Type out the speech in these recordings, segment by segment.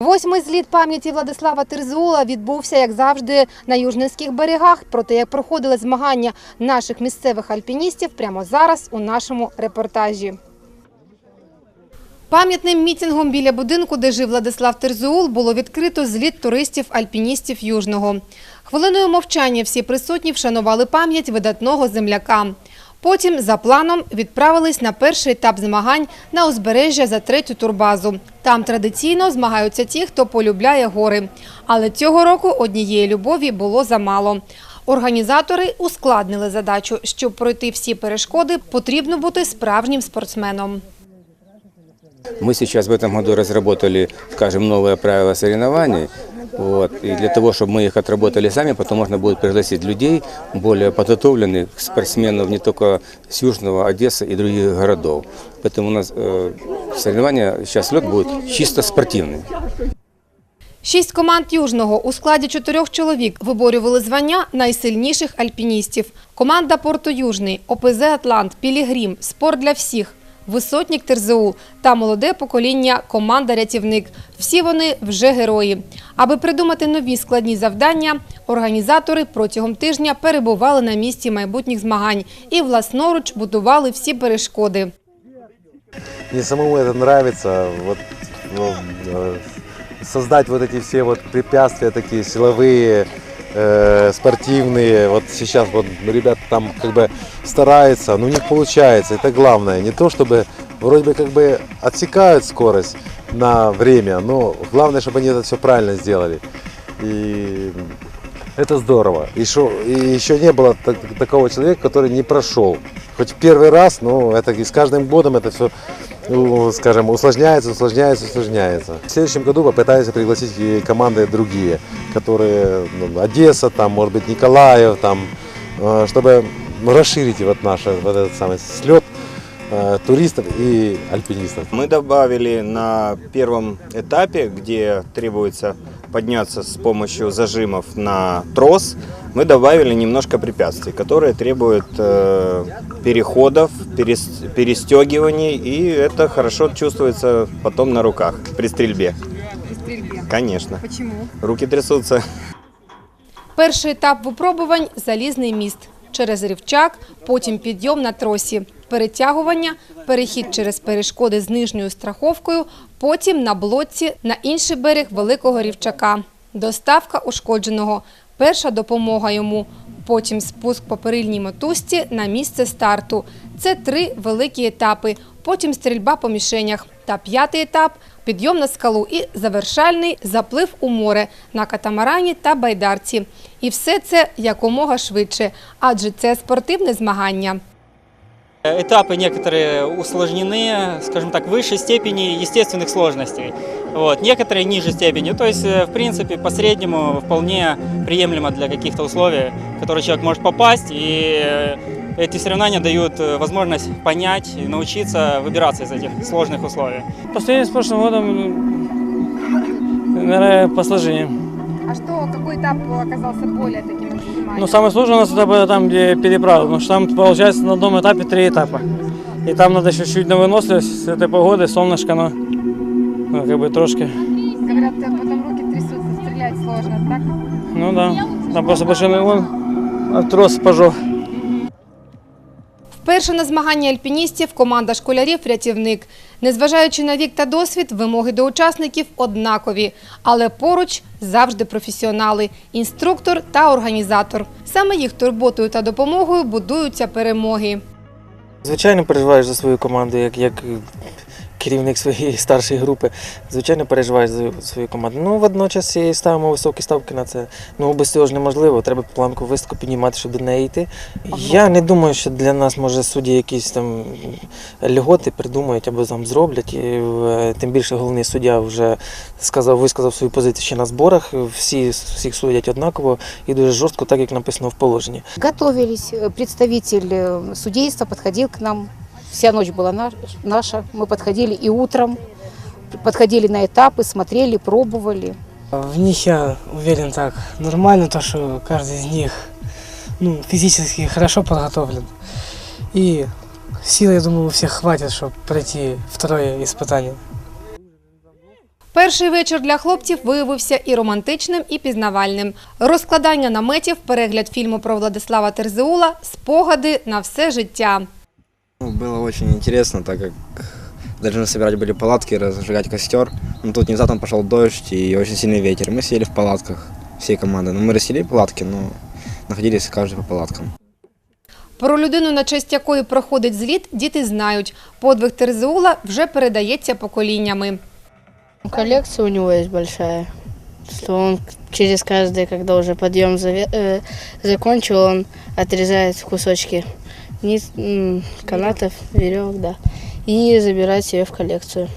Восьмий зліт пам'яті Владислава Терзула відбувся, як завжди, на южницьких берегах. Проте, як проходили змагання наших місцевих альпіністів, прямо зараз у нашому репортажі. Пам'ятним мітингом біля будинку, де жив Владислав Терзуул, було відкрито зліт туристів-альпіністів Южного. Хвилиною мовчання всі присутні вшанували пам'ять видатного земляка. Потім, за планом, відправились на перший етап змагань на узбережжя за третю турбазу. Там традиційно змагаються ті, хто полюбляє гори. Але цього року однієї любові було замало. Організатори ускладнили задачу. Щоб пройти всі перешкоди, потрібно бути справжнім спортсменом. Мы сейчас в этом году разработали, скажем, новые правила соревнований. Вот. И для того, чтобы мы их отработали сами, потом можно будет пригласить людей, более подготовленных спортсменов не только с Южного, Одессы и других городов. Поэтому у нас э, соревнования, сейчас лед будет чисто спортивный. Шість команд Южного у складі чотирьох чоловік виборювали звання найсильніших альпіністів. Команда Порту Южний, ОПЗ Атлант, Пілігрім, Спорт для всіх, Висотник Терзеул та молоде покоління команда Рятівник. Всі вони вже герої. Аби придумати нові складні завдання, організатори протягом тижня перебували на місці майбутніх змагань і власноруч будували всі перешкоди. Мне самому это нравится, вот, ну, э, создать вот эти все вот препятствия такие силовые, э, спортивные. Вот сейчас вот ребята там как бы стараются, но у них получается. Это главное. Не то чтобы вроде бы как бы отсекают скорость на время, но главное, чтобы они это все правильно сделали. И это здорово. И, шо- и еще не было так- такого человека, который не прошел. Хоть первый раз, но это и с каждым годом это все, скажем, усложняется, усложняется, усложняется. В следующем году попытаюсь пригласить и команды другие, которые ну, Одесса, там, может быть, Николаев, там, э, чтобы расширить вот наш вот этот самый слет э, туристов и альпинистов. Мы добавили на первом этапе, где требуется подняться с помощью зажимов на трос, мы добавили немножко препятствий, которые требуют э, переходов, перес- перестегиваний, и это хорошо чувствуется потом на руках при стрельбе. Конечно. Чому? Руки трясутся. Перший етап випробувань – залізний міст. Через рівчак, потім підйом на тросі, перетягування, перехід через перешкоди з нижньою страховкою, потім на блоці на інший берег великого рівчака. Доставка ушкодженого, перша допомога йому, потім спуск по перильній мотузці на місце старту. Це три великі етапи, потім стрільба по мішенях. Та п'ятий етап – підйом на скалу і завершальний заплив у море на катамарані та байдарці. І все це якомога швидше, адже це спортивне змагання. Этапы некоторые усложнены, скажем так, в высшей степени естественных сложностей. Вот. Некоторые ниже степени. То есть, э, в принципе, по среднему вполне приемлемо для каких-то условий, в которые человек может попасть. И э, эти соревнования дают э, возможность понять и научиться выбираться из этих сложных условий. По сравнению с прошлым годом, наверное, посложнее. А що, який етап оказався більш таким Но самое сложное у нас это было там, где переправа, потому что там получается на одном этапе три этапа. И там надо еще чуть на выносливость с этой погоды, солнышко, но ну, как бы трошки. Говорят, потім руки трясуться, стріляти сложно, так? Ну да, там просто большой наклон, а трос пожег. Вперше на змагання альпіністів команда школярів «Рятівник». Незважаючи на вік та досвід, вимоги до учасників однакові. Але поруч завжди професіонали – інструктор та організатор. Саме їх турботою та допомогою будуються перемоги. Звичайно, переживаєш за свою команду, як, як керівник своєї старшої групи. Звичайно, переживаєш за свою команду. Ну, водночас і ставимо високі ставки на це. Ну, без цього ж неможливо. Треба планку високо піднімати, щоб до неї йти. Я не думаю, що для нас, може, судді якісь там льготи придумають або там зроблять. І, е, тим більше головний суддя вже сказав, висказав свою позицію ще на зборах. Всі всіх судять однаково і дуже жорстко, так як написано в положенні. Готовились. Э, Представитель э, судейства подходил к нам. Вся ночь была на- наша. Мы подходили и утром. Подходили на этапы, смотрели, пробовали. В них я уверен так нормально, то что каждый из них ну, физически хорошо подготовлен. И сил, я думаю, у всех хватит, чтобы пройти второе испытание. Перший вечір для хлопців виявився і романтичним, і пізнавальним. Розкладання наметів, перегляд фільму про Владислава Терзеула, спогади на все життя. Ну, Было очень интересно, так как должны собирать были палатки, разжигать костер. Но тут внезапно пошел дождь и очень сильный ветер. Мы сидели в палатках всей команды. Ну, мы расселили палатки, но находились каждый по палаткам. Про людину, на честь якої проходить зліт, діти знають. Подвиг Терзеула вже передається поколіннями. Коллекция у него есть большая, что он через каждый, когда уже подъем заве- э, закончил, он отрезает кусочки низ, канатов, веревок, да, и забирает себе в коллекцию.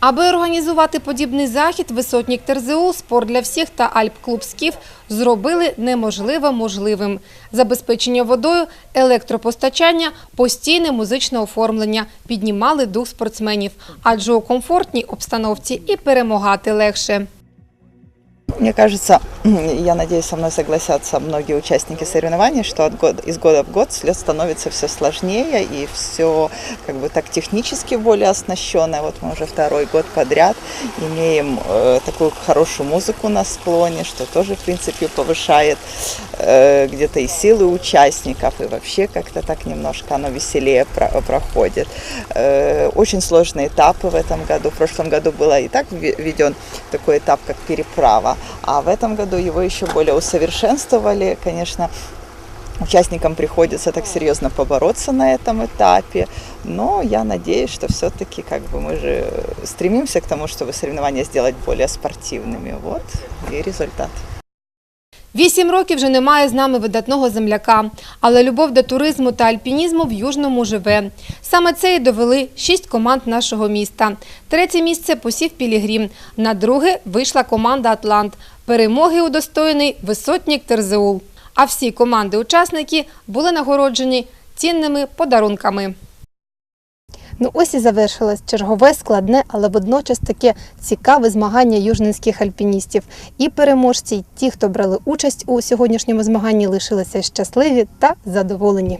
Аби організувати подібний захід, висотник Терзеул, спорт для всіх та Альп-клуб «Скіф» зробили неможливе можливим. Забезпечення водою, електропостачання, постійне музичне оформлення піднімали дух спортсменів, адже у комфортній обстановці і перемагати легше. Мне кажется, я надеюсь, со мной согласятся многие участники соревнований, что от года, из года в год след становится все сложнее и все как бы так технически более оснащенное. Вот мы уже второй год подряд имеем э, такую хорошую музыку на склоне, что тоже, в принципе, повышает э, где-то и силы участников, и вообще как-то так немножко оно веселее про- проходит. Э, очень сложные этапы в этом году. В прошлом году было и так вве- введен такой этап, как переправа, а в этом году его еще более усовершенствовали. Конечно, участникам приходится так серьезно побороться на этом этапе, но я надеюсь, что все-таки как бы мы же стремимся к тому, чтобы соревнования сделать более спортивными. Вот и результат. Вісім років вже немає з нами видатного земляка, але любов до туризму та альпінізму в Южному живе. Саме це і довели шість команд нашого міста. Третє місце посів Пілігрім. На друге вийшла команда Атлант. Перемоги удостоєний висотник Терзеул. А всі команди-учасники були нагороджені цінними подарунками. Ну ось і завершилось чергове складне, але водночас таке цікаве змагання южненських альпіністів. І переможці, і ті, хто брали участь у сьогоднішньому змаганні, лишилися щасливі та задоволені.